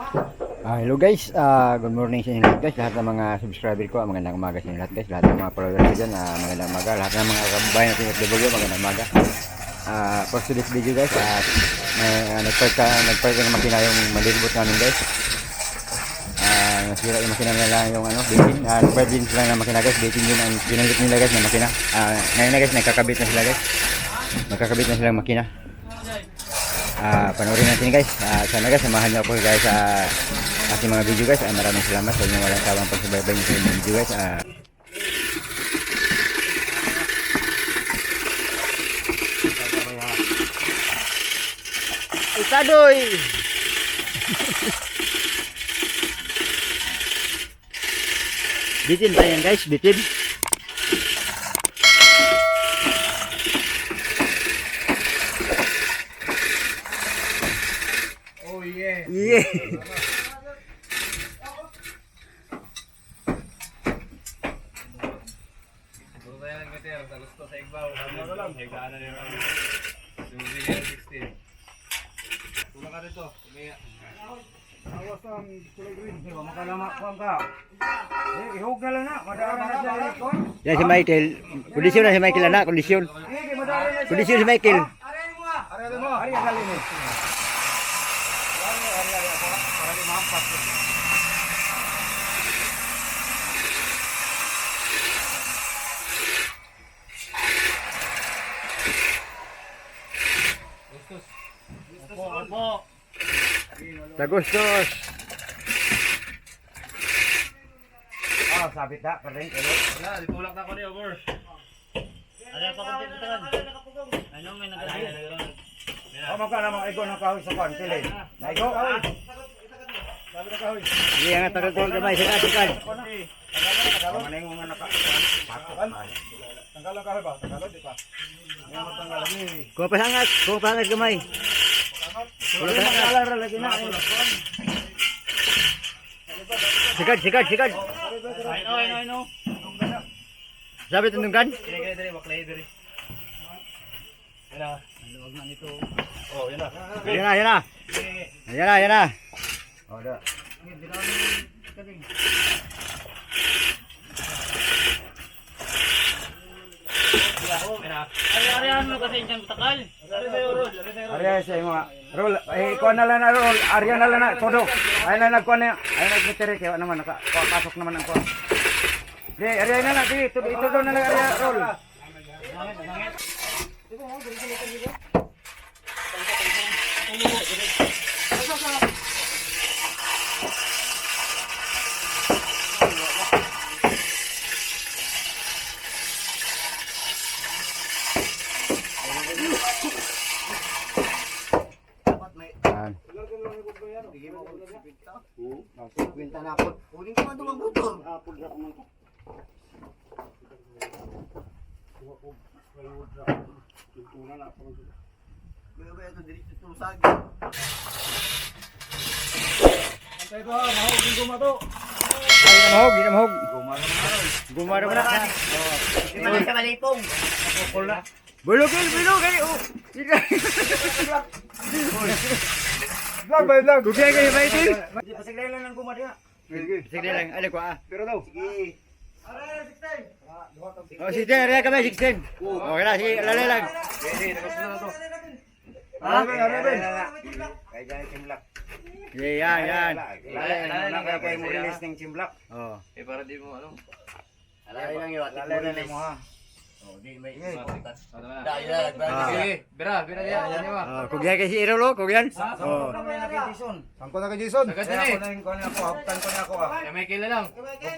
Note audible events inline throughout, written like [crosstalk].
Ah, hello guys, Ah, good morning sa inyo guys, lahat ng mga subscriber ko, ah, magandang umaga sa inyo lahat guys, lahat ng mga followers ko dyan, ah, magandang umaga, lahat ng mga kababayan natin at W, magandang umaga. Ah, for today's video guys, ah, may, uh, nagpark ka, nagpark ka ng makina yung malilibot namin guys. Ah, nasira yung makina nila yung ano, dating, ah, nagpark din sila ng makina guys, dating din ang ginamit nila guys ng makina. Ah, ngayon na guys, nagkakabit na sila guys, nagkakabit na silang makina. Ah, panoorin natin guys. Ah, sana guys, samahan niyo ako guys sa aking mga video guys. Ah, maraming salamat sa inyong walang sawang pagsubaybay niyo sa inyong video guys. Ah, Itadoy! bitin ba yan guys? Bitin? Umiya. Awas ang kulay green. Ba makalama ko ang ka? Ihog na lang na. Madara na siya ikon. Yan si Michael. Kondisyon na si Michael anak, kondisyon. Kondisyon si Michael. Aray mo ah. Aray mo. Aray ang galing eh. Aray, aray, aray. Para para di mahampas. Opo, opo. Tagustos. Ah, sabit na. Kering, kering. Wala, di tulak na ako niyo, bor. Ano pa kung tinutukan? Ano may nagkakaroon? Oh, magkala mga igo ng kahoy sa kwan. Sili. Naigo, kahoy. Sabi na kahoy. Hindi ang ko sa kasikan. Ano na yung mga naka... Patok. Tanggalan kahoy ba? Tanggalan, di pa. Ngayon matanggalan eh. Kuha pa sangat, kuha pa sangat kamay. Wala na makalara lagi na. Sikat, sikat, sikat. Ay no, ay no, ay no. Sabi tundungkan. Kaya kaya dali, baklay dali. Yan na. Ang luwag na nito. Oh, yan na. Yan na, yan na. Yan na, yan na. Oh, da. Ari-arihan mo kasi dyan takal. Ari sa'yo, Rol. Ari sa'yo, Rol. Arya sa mga roll. Eh, kuha na lang na roll. Arya na lang na. Todo. Ay na nagkuha na. Ay nagmitiri. Kaya naman. Naka, pasok naman ang kuha. Di, arya na lang. Sige, ito, ito daw na lang arya roll. Yan. Ay, namahog, namahog. Gumara mo na. Bulugil, bulugil. Oh. Vlog ba vlog? Kugay kayo ba ito? Pasigla lang ng gumari ha. Sige lang, ano ko ah. Pero daw. Oh, sige, raya kami, 16. Okay na, sige, lalay lang. Ah, arya ben. Kaya dyan, simlak. Sige, yan, yan. Lalay na kaya kayo mo release ng chimblak. Oh. Eh, para di mo, ano? Lalay lang yun. Lalay na mo ha. Ah. Sige, bira, bira diyan. Yan niya? Oh, kayo si Irolo, kugyan. Oh. Sangko na kay Jason. Na eh. ako na ako. Habutan ko na ako ah. May lang.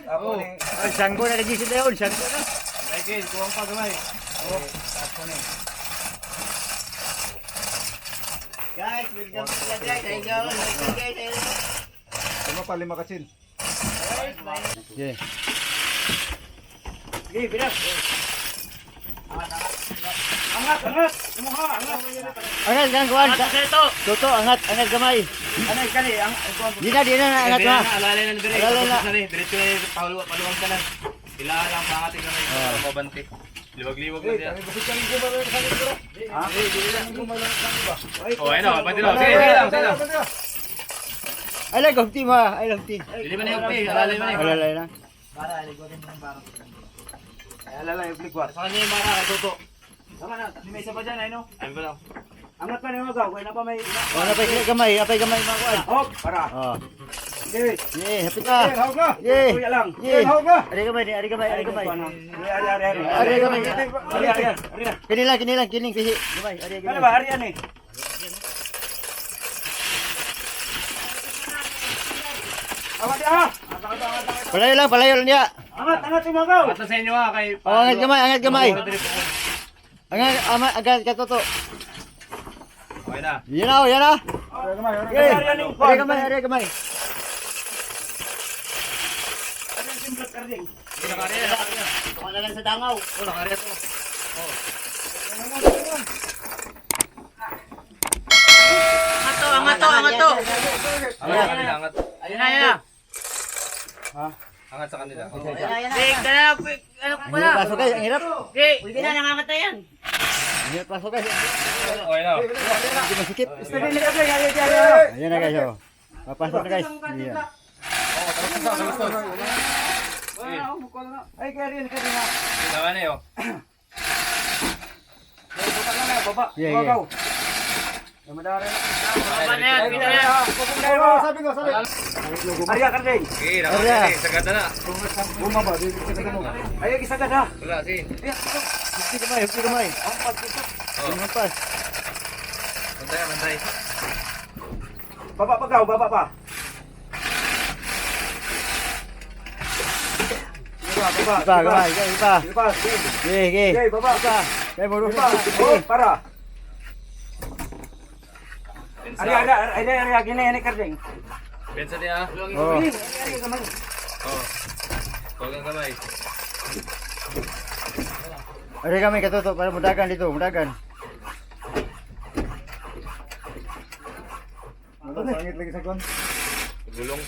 Ako Oh. na. Ay, sangko na na yun, sangko na. Michael, kuwang pa gamay. Oh, ako na yung... Guys, welcome to the guys. Thank you. Guys. Tama pa lima kachin. Sige. Sige, bilas. Angat, angat. Lumuha, angat. Angat, kan kuhan. Ito. Toto, angat, angat gamay. Anay, kani. Ang... Di na, di na, angat na. na, alalay na ni Bira. Alalay na. Na ni. Diretso na paluwag paluwag ka na. Kailangan lang pangating na may mabante. Liwag-liwag na Eh, kanil bro. Ha? Ba? Oh, ayun na, pati na. Sige, sige lang, sige lang. I like of team ha. I love team. Dili man yung pay, alali man Wala lang lang. Ay, alala yung flick Sa kanya yung bara kay Toto. Tama na, may isa pa dyan, ay no? Ayun pa lang. Angat pa na yung magaw, kaya na pa may... Oh, napay gamay, napay gamay mga kuan. Hop, para. Oh. Okay. Yeah, hapit ka. hawak ka. Yeah. Kuya lang. Yeah. hawak ka. Ari gamay, ari gamay, ari gamay. Ari, ari, ari, ari. Gamay. Ari, ari, ari. Kini lang, kini lang, kini kisi. Gamay, ari Ano gamay. ba, ari yan eh. Angat ya. Palayo lang, palayo lang niya. Angat, angat yung magaw. At sa inyo ha, kay... Oh, angat gamay, angat po. Angat, ama, agad ka toto. Okay na. Yan na, oh, yan na. Ari gamay, ari Yeah. Ari yan yung karding. Hindi na kariya, na na lang sa dangaw. Oh, nakariya to. Angat to, angat to, angat to. Angat angat. Ayun na, ayun na. Angat sa kanila. Oh. Ayun na, ayun na. Big, dala, big, ano ko hirap pasok guys, ang hirap. Okay, hindi na nangangat na yan. Ang hirap pasok guys. Okay na. Hindi masikip. Gusto. Ayan na guys, oh. Papasok na guys. Ayan. Ay, kaya rin, kaya rin. ah. Tama na yun. Ay, buka na na, baba. Yeah, yeah. Madara na. Baba na yan, na. Sabi ko, sabi. Arya, karding. Okay, nakariya. Sagada na. Bumaba, di ko sa mo. Ay, isa ka na. Wala, sin. Hindi kamay, hindi kamay. Oh, Hindi magpas. bantay, bantay. Baba pa gaw, baba pa. Baba, baba. Iba, kamay, iba, iba. Iba, sige. Sige, sige. Okay, baba. Kaya mo Iba. Oh, para. Ari, ari, ari, ari, gini, gini, karding. Pensa niya. Oh. Gini, ari, kamay. Oh. Huwag kamay. Ari kami katuto para mudagan dito, mudagan. Sangit lagi sa kon. Gulong.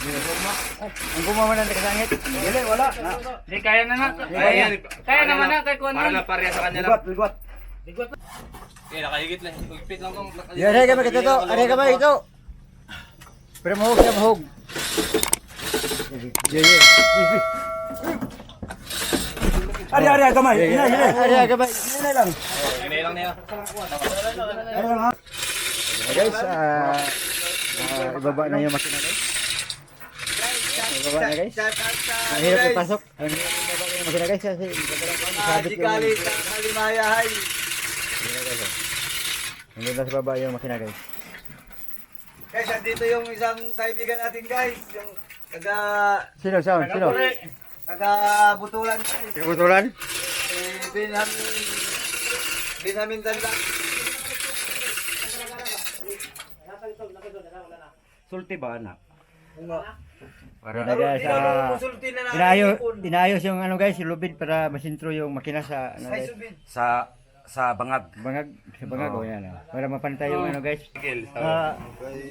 Ang gumawa ng kasangit. Dili, wala. Na. Hindi, kaya na na. Kaya, Kaya naman na, kay Kuan Para na pareha sa kanya lang. Ligot, ligot. Okay, nakahigit lang. Higpit lang kung Yan, ari kami katuto, ari kami ito. Pero mahog siya, mahog. Yeah. Ari, ari, kamay. Hina, hina. Ari, ari kami. Hina lang. Hinay lang niya. Ari lang, ha. Guys, ah, ah, ibaba na yung makina guys. Ibaba na guys. Ang hirap ipasok. Ang hirap ibaba yung makina guys. Kasi ibaba ko sabit yung... kalimayahay. Hindi na sa baba yung makina guys. Guys, andito yung isang kaibigan natin guys, yung taga Sino, sound? Sino? taga Butulan guys, Kebetulan? eh, Benjamin Benjamin Tanda. Sulti ba, anak? Para na guys, namin inayos, inayos yung ano guys, yung lubid para masintro yung makina sa ano guys. Sa sa bangag. Bangag, sa bangag oh, yan. ah. Para mapantay yung ano guys. Ah,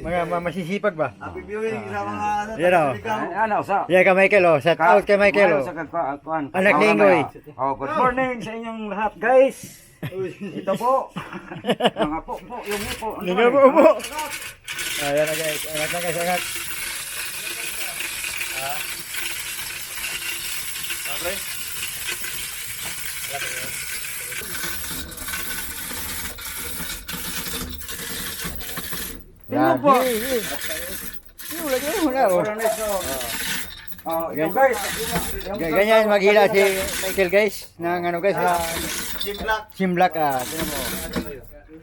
mga ma- masisipag ba? Happy viewing sa mga ano, Yan, oh. Ano, sa? Yeah, kay Michael oh. Shout out kay Michael oh. Kagkuan. Anak ni Ingoy. Oh, good morning sa inyong lahat, guys. Ito po. [laughs] Mga po, po, yung po. Ano ba po po. Ayan na guys, angat na guys, angat. Siyempre. Yan, po? Yung lagi mo na oh. Oh, ito guys. Ganyan maghila si Michael guys ng ano guys sa Jim Black. Simlak ah. Tingnan mo.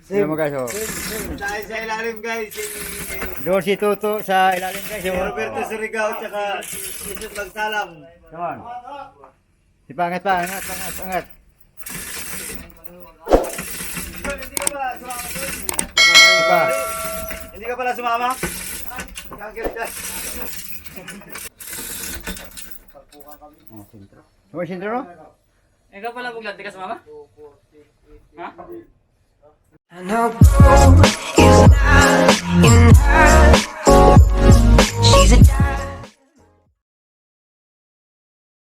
Tingnan mo guys oh. Sa ilalim guys, Doon si Tuto sa ilalim guys. si Oh. Roberto Surigao tsaka si Magsalang. Come on. Si pangat pa, angat, angat, angat. Hindi ka. Hindi ka pala sumama? Kagir guys. Oh, sintro no? Ikaw pala buglat, di ka sumama? Ha? I know is not enough.